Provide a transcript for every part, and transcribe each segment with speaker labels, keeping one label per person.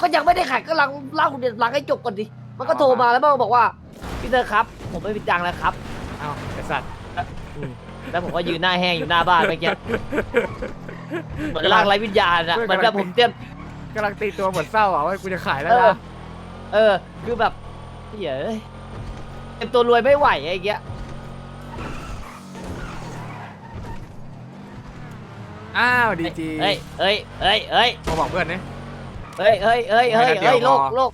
Speaker 1: ก็ยังไม่ได้ขายก็ลังเล่าเดี๋ยวลังให้จบก่อนดิมันก็โทรมาแล้วมันก็บอกว่าพี่เตอร์ครับ ผมไม่มีตังค์แล้วครับ
Speaker 2: เอ้าไอสัตว์
Speaker 1: อืมแล้วผมก็ยืนหน้าแห้งอยู่หน้าบ้านเมื่อกี้เหมือนร่างไร้วิญญาณอะเหมือนแบบผมเตรียม
Speaker 2: กำลังตีตัวเหมือนเศร้าอะว่ากูจะขายแล้ว
Speaker 1: เออ
Speaker 2: นะ
Speaker 1: เออ คือแบบเหี้ยเอ้ยเต็มตัวรวยไม่ไหวไอ้เงี้ย
Speaker 2: อ้าวดีจี
Speaker 1: เฮ้ยเฮ้ยเฮ้ยเฮ้ย
Speaker 2: มาบอกเพื่อนนี่
Speaker 1: เฮ้ย เฮ้ยเฮ้ยเฮ้ย
Speaker 2: ไม่นัดเดียว
Speaker 1: เฮ้ยโลก
Speaker 2: พอ
Speaker 1: โลก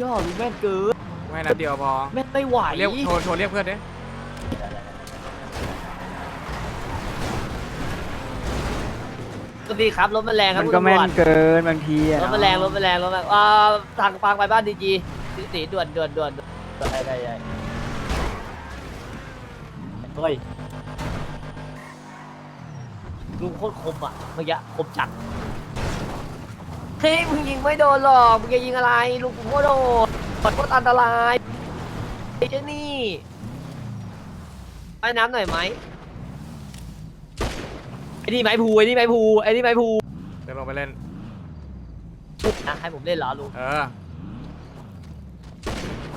Speaker 1: ย่อรู้แม่นเกิน
Speaker 2: ไม่นัดเดียวพอ
Speaker 1: แม่นไม่ไหว
Speaker 2: เรียกโทรโทรเรียกเพื่อนดิ
Speaker 1: สวัสดีครับรถมันแรงครับ
Speaker 3: มัน
Speaker 1: คุณ
Speaker 3: ก็
Speaker 1: ตำร
Speaker 3: แม่
Speaker 1: วนจ
Speaker 3: เกินบางทีอะ
Speaker 1: รถมันแรงรถมันแรงรถมันอ่าทางฟังไปบ้านดีจีสีด่วนด่วนด่วนด่วนได้ได้ได้เฮ้ยลุงโคตรคมอะเมื่อกี้คมจัด เฮ้ยมึงยิงไม่โดนหรอกมึงจะยิงอะไรลุงกูโคตรโดนโคตรอันตรายไอ้เจนี่ไปน้ำหน่อยไหมไอ้นี่ไม้ภูไอ้นี่ไม้ภูไอ้นี่ไม้ภู
Speaker 2: เดี๋ยวลงไปเล่น
Speaker 1: นะให้ผมเล่นเหรอลุง
Speaker 2: เออ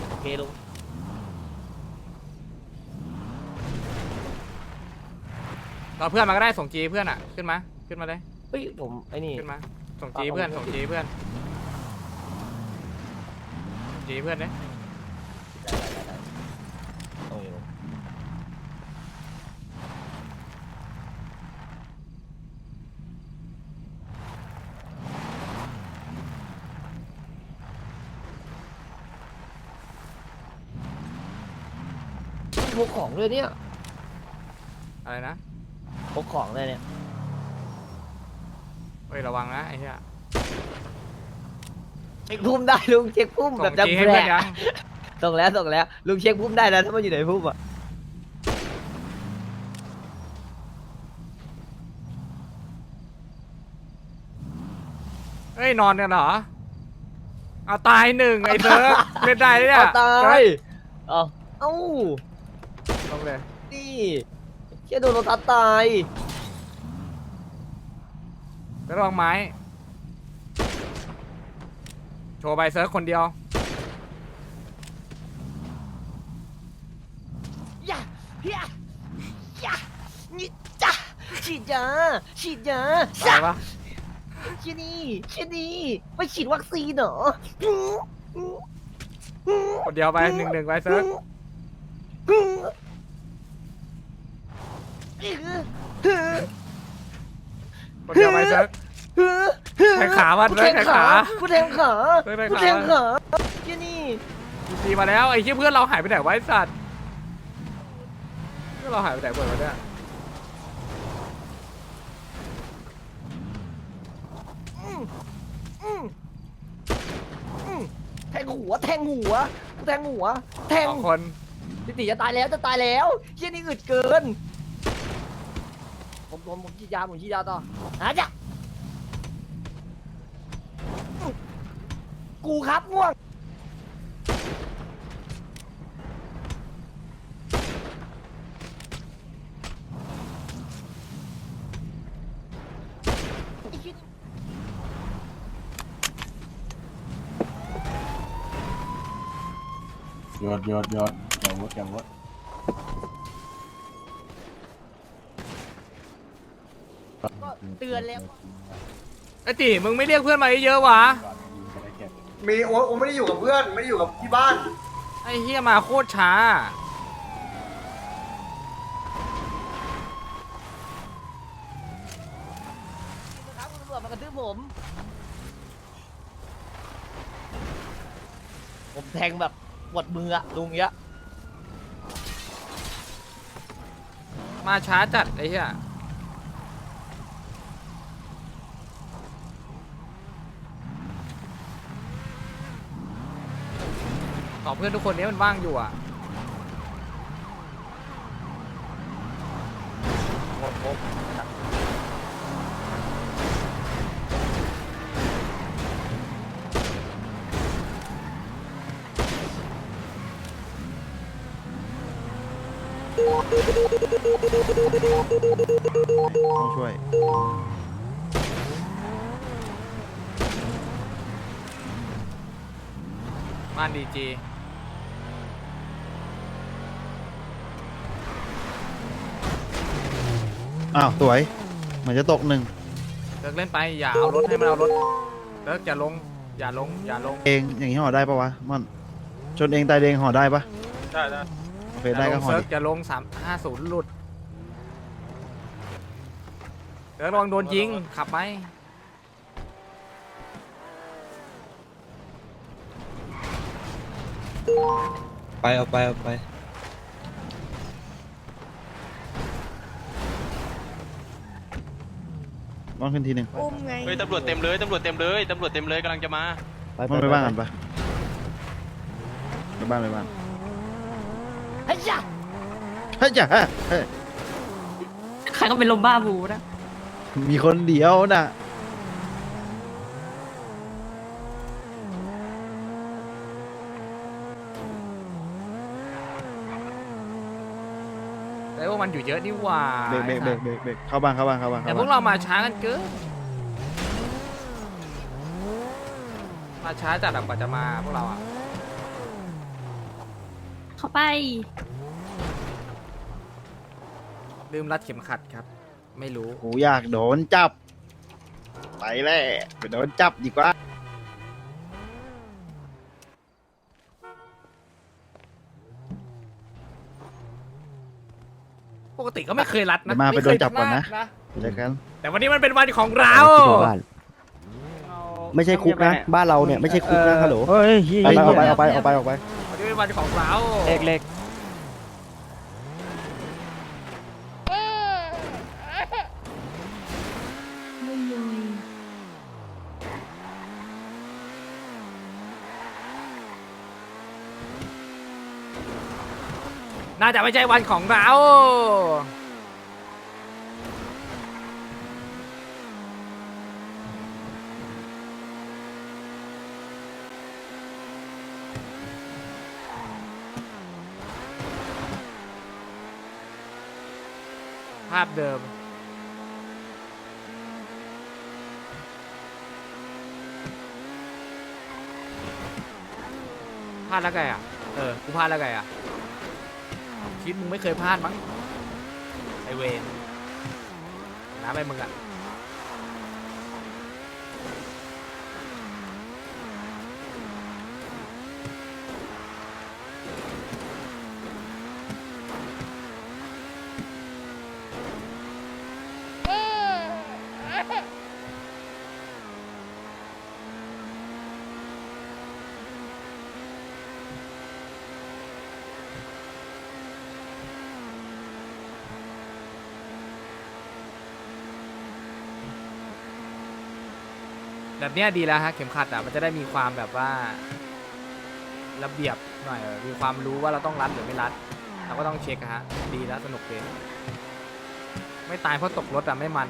Speaker 1: โอเคลุง
Speaker 2: เราเพื่อนมาก็ได้ส่งจีเพื่อนอะ ขึ้นมา ขึ้นมาเลย
Speaker 1: เฮ้ยผมไอ้นี่
Speaker 2: ขึ้นมา ส่งจีเพื่อนส่งจีเพื่อนจีเพื่อนเนี่ย
Speaker 1: โอ้ยพกของเลยเนี่ย
Speaker 2: อะไรนะ
Speaker 1: พกของเลยเนี่ย
Speaker 2: ฮ้ยระวังนะไอ้เหี้ย
Speaker 1: เช็คพุ่มได้ลุงเช็คพุ่ม
Speaker 2: ส่
Speaker 1: แบบ
Speaker 2: ง
Speaker 1: จะ
Speaker 2: จีให้
Speaker 1: แบ
Speaker 2: เพื่อน
Speaker 1: ก
Speaker 2: ยัง
Speaker 1: ส่งแล้วส่งแล้วลุงเช็คพุ่มได้นะถ้ามันอยู่ในพุ่มอะ
Speaker 2: เฮ้ยนอนกันเหรอเอาตายหนึ่งไอ้เซิร์ฟเล่นได้เนี่ย
Speaker 1: เอาตายเอาเอ้า
Speaker 2: ลงเลย
Speaker 1: นี่แค่โดนรถทับตาย
Speaker 2: แล้วระวังไม้ โชว์ใบเซิร์ฟคนเดียว
Speaker 1: อย่าอย่าอย่านี่จ้าฉีดยาฉีดยา
Speaker 2: อะไรวะ
Speaker 1: ที่นี่ที่นี่ไปฉีดวัคซีนเหรอ
Speaker 2: คนเดียวไปหนึ่งหนึ่งใบเซิร์ฟ คนเดียวใบเซิร์ฟแทงขามัน
Speaker 1: กูแทง
Speaker 2: แทง
Speaker 1: ขา
Speaker 2: ขา
Speaker 1: กูแทงขา
Speaker 2: เฮ้ยแทงขา
Speaker 1: กูแทงขาที่นี่
Speaker 2: ดีมาแล้วไอ้เหี้ยเพื่อนเราหายไปไหนวะไอ้สัตว์เพื่อนเราหายไปไหนหมดวะเนี่ย
Speaker 1: อืมอืมอืมแทงหัว แทงหัว กูแทงหัว แทง
Speaker 2: สองคน
Speaker 1: ติติจะตายแล้วจะตายแล้วเชี่ยนี่อึดเกิน ผมผมผมฉีดยาผมฉีดยาต่อหาจ้ะกูครับง่วงไอ้เหี้ยนี่
Speaker 4: โยนโยนโยนอย่าวุดอย่าวุด
Speaker 1: เตือนแล้ว
Speaker 2: ไอ้ตีมึงไม่เรียกเพื่อนมาเยอะๆวะ
Speaker 4: ก่อนยิงจะได้เก็บ
Speaker 5: มีโอ๊ตโอ๊ตไม่ได้อยู่กับเพื่อนไม่ได้อยู่กับที่บ้าน
Speaker 2: ไอ้เฮียมาโคตรช้า
Speaker 1: ครับคุณตำรวจมากระทืบผม ผมแทงแบบปวดมืออะลุงเนี้ย
Speaker 2: มาช้าจัดไอ้เหี้ย ขอเพื่อนทุกคนนี้มันว่างอยู่อะ
Speaker 3: ต้องช่วย
Speaker 2: บ้านดีจี
Speaker 3: อ้าวสวย เหมือนจะตกหนึ่ง
Speaker 2: เลิกเล่นไปอย่าเอารถให้มันเอารถเลิกอย่าลงอย่าลงอย่าลง
Speaker 3: เองอย่างนี้ห่อได้ปะวะมันชนเองตายเองห่อได้ปะ
Speaker 6: ได้ได้
Speaker 3: โอเคได้ก็ห่อ
Speaker 2: เซิร์
Speaker 3: ดิ
Speaker 2: ฟอย่าลงสามห้าศูนย์หลุดเดี๋ยวระวังโดนยิงขับไป
Speaker 7: ไปเอาไปเอาไป
Speaker 3: ลองขึ้นทีหนึ่ง
Speaker 8: อุ้มไง
Speaker 6: เฮ้ยตำรวจเต็มเลยตำรวจเต็มเลยตำรวจเต็มเลยกำลังจะมา
Speaker 3: มันไปบ้านกันปะไปบ้านไปบ้าน
Speaker 1: เฮ้ยจ้ะ
Speaker 3: เฮ้ยจ้ะเฮ้ย
Speaker 8: ใครก็เป็นลมบ้าบูนะ
Speaker 3: มีคนเดียวน่ะ
Speaker 2: วันอยู่เยอะนี่หว่า
Speaker 3: เบรกเบรกเบรกเบรกเบรกเข้าบ้านเข้าบ้านเข้าบ้าน
Speaker 2: แต่
Speaker 3: เข้า
Speaker 2: พวก
Speaker 3: บ้าน
Speaker 2: เรามาช้ากันเกินมาช้าจัดอะกว่าจะมาพวกเราอะ
Speaker 8: เข้าไป
Speaker 2: ลืมรัดเข็มขัดครับ ไม่รู้
Speaker 3: กูอยากโดนจับ ไปแล้วไปโดนจับดีกว่า
Speaker 2: ติก็ไม่เคยรัดนะ
Speaker 3: เดี๋ยวมาไปโดนจับก่อนนะ
Speaker 2: ไม่เคยพลาด
Speaker 3: เจอกัน
Speaker 2: แต่วันนี้มันเป็นวันของเรา
Speaker 9: ไม่ใช่คุกนะ บ้านเราเนี่ยไม่ใช่คุกนะฮัลโหล
Speaker 3: เฮ้ย
Speaker 9: ไปไปเอาไปเอาไปเอาไปเอาไป
Speaker 2: วันนี้เป็นวันของเรา
Speaker 9: เล็กเล็ก
Speaker 2: น่าจะไม่ใช่วันของเรา ภาพเดิม พลาดแล้วไงอะ เออ กูพลาดแล้วไงอะ คิดมึงไม่เคยพลาดมั้งไอเวนน้าไปมึงอะ แบบเนี้ยดีแล้วฮะเข็มขัดอะมันจะได้มีความแบบว่า ระเบียบหน่อยมีความรู้ว่าเราต้องรัดหรือไม่รัดเราก็ต้องเช็คฮะดีแล้วสนุกดีไม่ตายเพราะตกรถอะไม่มัน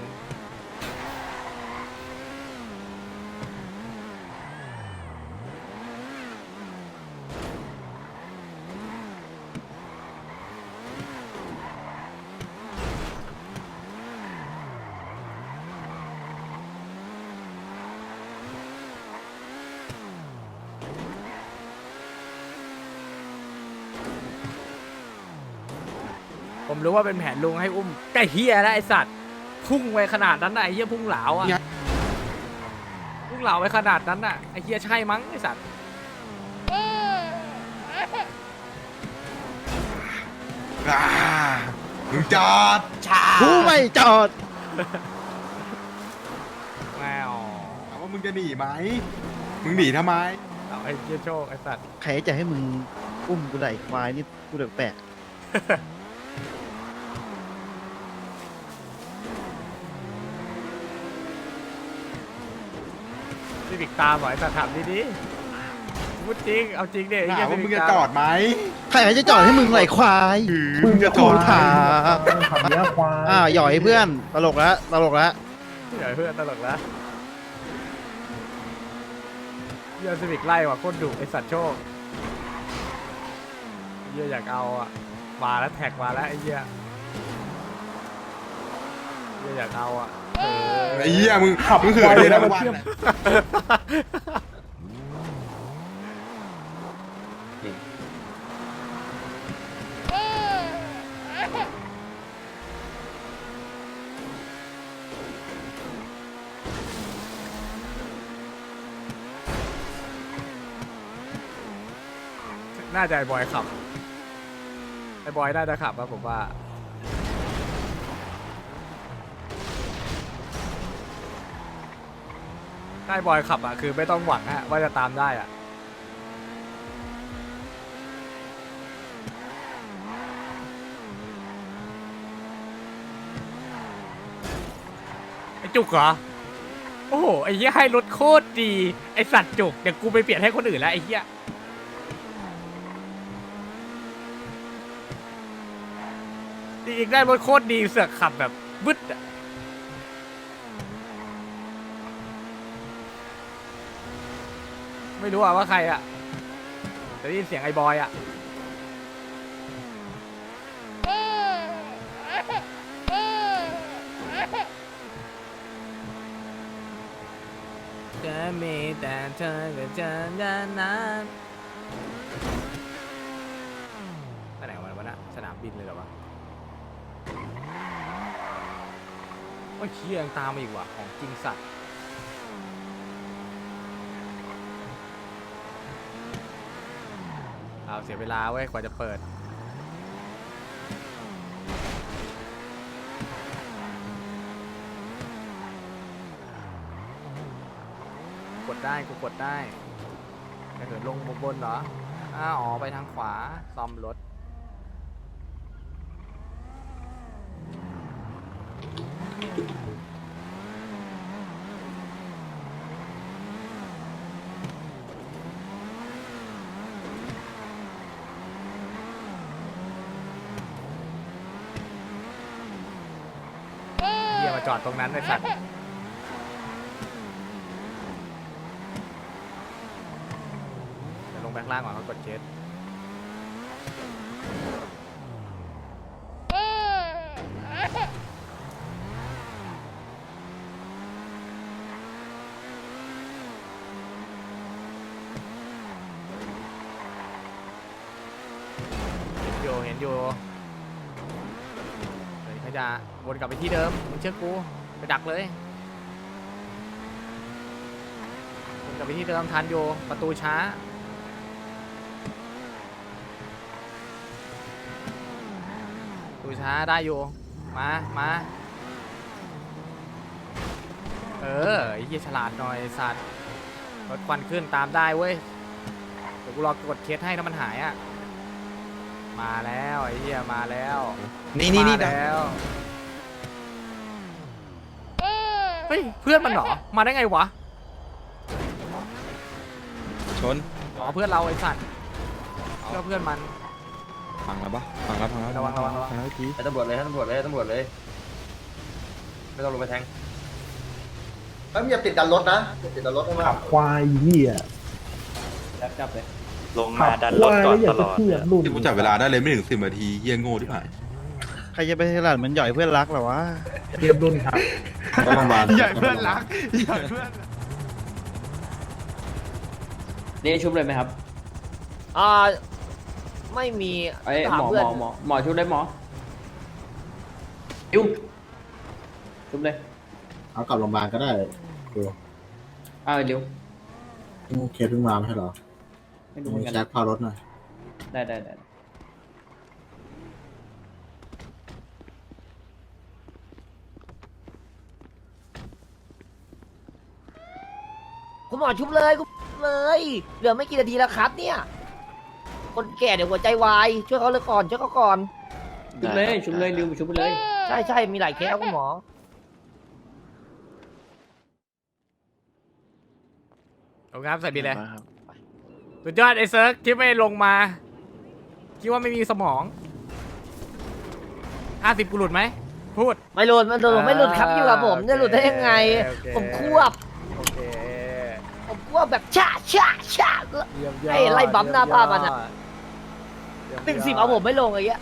Speaker 2: ผมรู้ว่าเป็นแผนลุงให้อุ้มใกล้เฮียนะไอสัตว์ พุ่งไว้ขนาดนั้นน่ะไอเฮียพุ่งเหลาอะพุ่งเหลาไว้ขนาดนั้นน่ะไอเฮียใช่มั้งไอสัตว์
Speaker 5: มึงจอด
Speaker 3: กูไม่จอด
Speaker 2: แมว
Speaker 5: ถามว่ามึงจะหนีไหม มึงหนีทำไม
Speaker 2: เอาไอเฮียโชคไอสัตว์
Speaker 3: ใครจะให้มึงอุ้มกูได้ควายนี่กูแปลก
Speaker 2: ซีบิกตามเหรอไอสัตว์ถามดีๆพูดจริง เอาจริงดิไอ้เหี้
Speaker 5: ถายมว่า
Speaker 2: Civic
Speaker 5: มึงจะ
Speaker 2: ต
Speaker 5: จอดไหม
Speaker 3: ๆใครจะจอดให้มึงไหลควาย
Speaker 5: มึงจะจอด
Speaker 3: ถามอ่าวหย่อยเพื่อนตลกแล้วตลกแล้ว
Speaker 2: เดี๋ยวเพื่อนตลกแล้วเฮียซีบิกไล่ว่ะโคตรดุไอสัตว์โชคเฮียอยากเอาอะมาแล้วแท็กมาแล้วไอ้เฮียเฮียอยากเอาอะเออ
Speaker 5: ไอ้เหี้ยมึงขัมึงเหื่อยเลยนะวัลน่า
Speaker 2: จะไอ้บอยขับไอ้บอยน่าจะขับครัผมว่า ถ้าไอ้บอยขับอะคือไม่ต้องหวังฮะว่าจะตามได้อะไอ้จุกเหรอ โอ้โหไอ้เหี้ยให้รถโคตรดี ไอ้สัตว์จุก เดี๋ยวกูไปเปลี่ยนให้คนอื่นแล้วไอ้เหี้ยจริงๆได้รถโคตรดีเสือกขับแบบบึดอะ ไม่รู้อะว่าใครอะแต่ได้ยินเสียงไอ้บอยอะจะมีแต่เธอกับเธอนั้นนั้นไปไหนวะวะนะสนามบินเลยเหรอวะโอ้ยเชียงตามมาอีกว่ะของจริงสัตว์ เอาเสียเวลาเว้ยกว่าจะเปิด กดได้กูกดได้จะเกิดลงบนบนเหรออ้าอ๋อไปทางขวาซ่อมรถ จอดตรงนั้นไอ้สัตว์เดี๋ยวลงแบงล่างก่อนเขากดเช็ดเห็นอยู่เห็นอยู่เดี๋ยวเขาจะ วนกลับไปที่เดิมมึงเชื่อกูไปดักเลยวนกลับไปที่เดิมทันอยู่ประตูช้าดูช้าได้อยู่มามาเออไอ้เหี้ยฉลาดหน่อยไอ้สัตว์รถควันขึ้นตามได้เว้ยเดี๋ยวกูรอกดเคสให้ถ้ามันหายอะมาแล้วไอ้เหี้ยมาแล้ว
Speaker 3: นี่นี่นี่
Speaker 2: มาแล้ว เฮ้ยเพื่อนมันเหรอ มาได้ไงวะ
Speaker 7: ชน
Speaker 2: อ๋อเพื่อนเราไอ้สัตว์เพื่อนเพื่อนมัน
Speaker 7: พังแล้วปะพังแล้วพังแล้ว
Speaker 2: ระวังระวังระวัง
Speaker 10: แล้วที
Speaker 11: ให้ตำรวจเลยให้ตำรวจเลยให้ตำรวจเลย ไม่ต้องลงไปแทงแล้วอย่าติดดันรถนะอย่าติดดันรถให้มาก
Speaker 4: ควายเหี้ย
Speaker 11: จับจับเลย
Speaker 12: ลงมาดันรถก่อนตลอด
Speaker 5: ที่กูจับเวลาได้เลยไม่ถึงสิบนาทีเฮียโง่ที่ผ่าน
Speaker 3: ใครจะไปฉลาดเหมือนหย่อยเพื่อนรักเหรอวะ
Speaker 4: เทียบรุ่นครับ
Speaker 5: ก็โรงพยาบาล
Speaker 3: หย่อยเพื่อนรักหย่อยเพื่อน
Speaker 11: นี่ชุบเลยไหมครับ
Speaker 1: อ่าไม่มี
Speaker 11: ไอ้ย
Speaker 1: ถา
Speaker 11: หมอ
Speaker 1: เพื่
Speaker 11: ห
Speaker 1: อน
Speaker 11: มอหมอหมอชุบได้หมอยุ่งชุบเลย
Speaker 4: เอากลับโรงพยาบาลก็ได้
Speaker 11: อ้าวเดี๋ยว
Speaker 4: เคสเพิ่งมาไม่ใช่เหรอ
Speaker 11: ไม่รู้เหมือนกัน
Speaker 4: แจ็คพารถหน่อย
Speaker 11: ได้ได้ได้
Speaker 1: คุณห มอชุบเลยคุณเลย เหลือไม่กี่นาทีแล้วครับ เนี่ย คนแก่เดี๋ยวหัวใจวายช่วยเขาเลยก่อนช่วยเขาก่อน
Speaker 11: ชุบเลยชุบเลยลืมชุบไปเลย
Speaker 1: ใช่ใช่มีหลายแคสคุณหมอ
Speaker 2: โอเคครับใส่บินเลยสุดยอดไอ้เซิร์กที่ไม่ลงมา คิดว่าไม่มีสมองห้าสิบกูหลุดไหมพูด
Speaker 1: ไม่หลุดไม่หลุดไม่หลุดครับอยู่กับผม
Speaker 2: โอเค
Speaker 1: จะหลุดได้ยังไง
Speaker 2: โอเค
Speaker 1: ผมควบ
Speaker 2: โอเค
Speaker 1: ผมค วบแบบชาชาชา
Speaker 2: เยี่ยมยอด
Speaker 1: ไอ้ไล่บัมหน้าบ้านมันอะ
Speaker 2: เยี่ยมยอด
Speaker 1: หนึ่งสิบเอาผมไม่ลงอะไรเงี้ย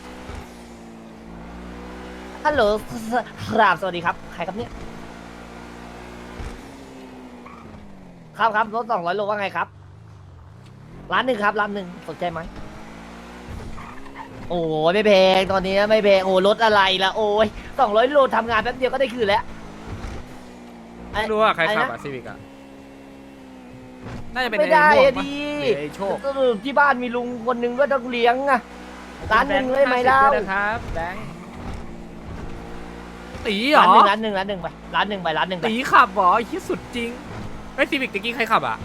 Speaker 1: ฮัลโหลครับสวัสดีครับ ใครครับเนี่ย ครับครับรถสองร้อยโลว่าไงครับ ร้านหนึ่งครับ ร้านหนึ่งสนใจไหม โอ้ยไม่แพงตอนนี้ไม่แพงโอ้รถอะไรละโอ้ยสองร้อยโลทำงานแป๊บเดียวก็ได้คืนแล้ว
Speaker 2: ไม่รู้ว่าใครขับ
Speaker 1: ไอ้
Speaker 2: อะ
Speaker 1: นะ
Speaker 2: ซีวิกอะ น่าจะเป็น
Speaker 1: ไม่
Speaker 2: ไอ้
Speaker 1: ได้
Speaker 2: ม่วง
Speaker 1: อะ
Speaker 2: ปะ
Speaker 1: ดี
Speaker 2: หรือไอ้โชค
Speaker 1: สรุปที่บ้านมีลุงคนหนึงก็ต้องเลี้ยงอะร้านหนึ่งเลยไหมเล่า
Speaker 2: แบงค์50ด้วยนะครับแบงค์ตีเหร
Speaker 1: ร้าน
Speaker 2: อ
Speaker 1: หนึ่งร้านหนึ่งร้านหนึ่งไปร้านหนึ่งไปร้านหนึ่งไป
Speaker 2: ตีขับเหรอไอ้ที่สุดจริงไอ้ซีวิกตะกี้ใครขับอะ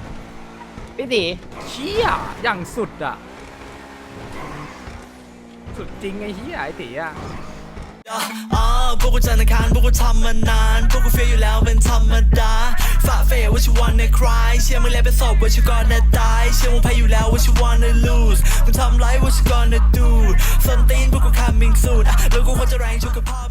Speaker 1: พี่ตี
Speaker 2: เชี่ยอย่างสุดอะ สุดจริงไอ้เหี้ยไอ้ตีอะ
Speaker 13: อ่าพวกกูจันทร์อังคารพวกกูทำมานาน พวกกูเฟียอยู่แล้วเป็นธรรมดา ฝ่าเฟยว่าชิวันในคลายเชื่อมึงแล้วไปสอบว่าชิวก่อนในตาย เชื่อมึงแพ้อยู่แล้วว่าชิวันใน lose มึงทำไรว่าชิกอนใน do ส้นตีนพวกกู coming soon แล้วกูควรจะแรงชุกกับพ่อ